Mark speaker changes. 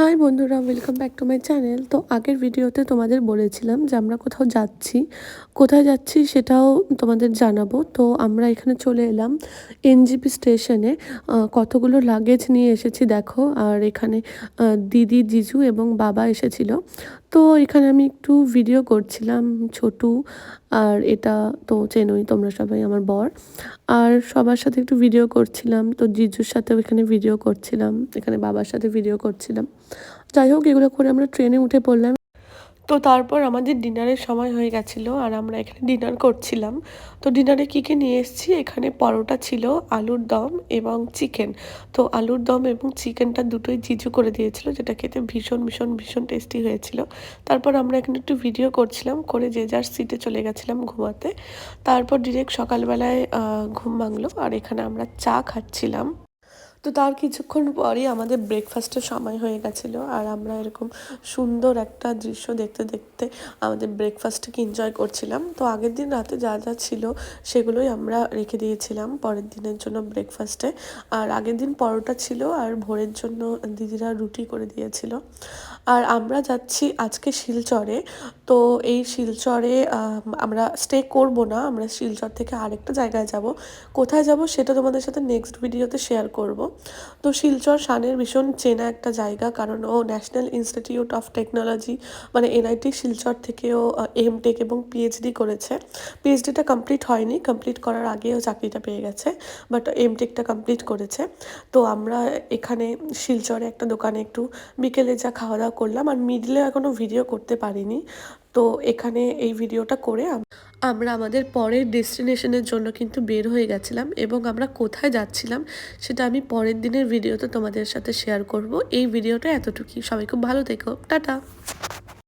Speaker 1: High বন্ধুরা welcome back to my channel তো আগের ভিডিওতে তোমাদের বলেছিলাম যে আমরা কোথাও যাচ্ছি। কোথায় যাচ্ছি সেটাও তোমাদের জানাব। তো আমরা এখানে চলে এলাম এনজিপি স্টেশনে কতগুলো লাগেজ নিয়ে এসেছি দেখো। আর এখানে দিদি, জিজু এবং বাবা এসেছিল। তো এখানে আমি একটু ভিডিও করছিলাম ছোটু, আর এটা তো চেনই তোমরা সবাই আমার বর। আর সবার সাথে একটু ভিডিও করছিলাম, তো জিজুর সাথেও এখানে ভিডিও করছিলাম, এখানে বাবার সাথে ভিডিও করছিলাম। যাই হোক, এগুলো করে আমরা ট্রেনে উঠে পড়লাম। তো তারপর আমাদের ডিনারের সময় হয়ে গেছিল আর আমরা এখানে ডিনার করছিলাম। তো ডিনারে কী কী নিয়ে এসেছি? এখানে পরোটা ছিল, আলুর দম এবং চিকেন। তো আলুর দম এবং চিকেনটা দুটোই জিজু করে দিয়েছিল, যেটা খেতে ভীষণ ভীষণ ভীষণ টেস্টি হয়েছিল। তারপর আমরা এখানে একটু ভিডিও করছিলাম, করে যে যার সিটে চলে গেছিলাম ঘুমাতে। তারপর ডিরেক্ট সকালবেলায় ঘুম ভাঙলো আর এখানে আমরা চা খাচ্ছিলাম। তো তার কিছুক্ষণ পরই আমাদের ব্রেকফাস্টের সময় হয়ে গেছিল আর আমরা এরকম সুন্দর একটা দৃশ্য দেখতে দেখতে আমাদের ব্রেকফাস্টকে এনজয় করছিলাম। তো আগের দিন রাতে যা যা ছিল সেগুলোই আমরা রেখে দিয়েছিলাম পরের দিনের জন্য ব্রেকফাস্টে আর আগের দিন পরোটা ছিল আর ভোরের জন্য দিদিরা রুটি করে দিয়েছিল। আর আমরা যাচ্ছি আজকে শিলচরে। তো এই শিলচরে আমরা স্টে করব না, আমরা শিলচর থেকে আরেকটা জায়গায় যাব। কোথায় যাব সেটা তোমাদের সাথে নেক্সট ভিডিওতে শেয়ার করব। তো শিলচর শানের ভীষণ চেনা একটা জায়গা, কারণ ও ন্যাশনাল ইনস্টিটিউট অফ টেকনোলজি মানে এনআইটি শিলচর থেকেও এম টেক এবং পিএইচডি করেছে। পিএইচডিটা কমপ্লিট হয়নি কমপ্লিট করার আগেও চাকরিটা পেয়ে গেছে বাট এম টেকটা কমপ্লিট করেছে। তো আমরা এখানে শিলচরে একটা দোকানে একটু বিকেলে যা খাওয়া দাওয়া করলাম, আর মিডলে এখনও ভিডিও করতে পারিনি। তো এখানে এই ভিডিওটা করে আম- আমরা আমাদের পরের ডেস্টিনেশনের জন্য কিন্তু বের হয়ে গেছিলাম এবং আমরা কোথায় যাচ্ছিলাম সেটা আমি পরের দিনের ভিডিওতে তোমাদের সাথে শেয়ার করব। এই ভিডিওটা এতটুকুই। সবাই খুব ভালো থেকো। টাটা!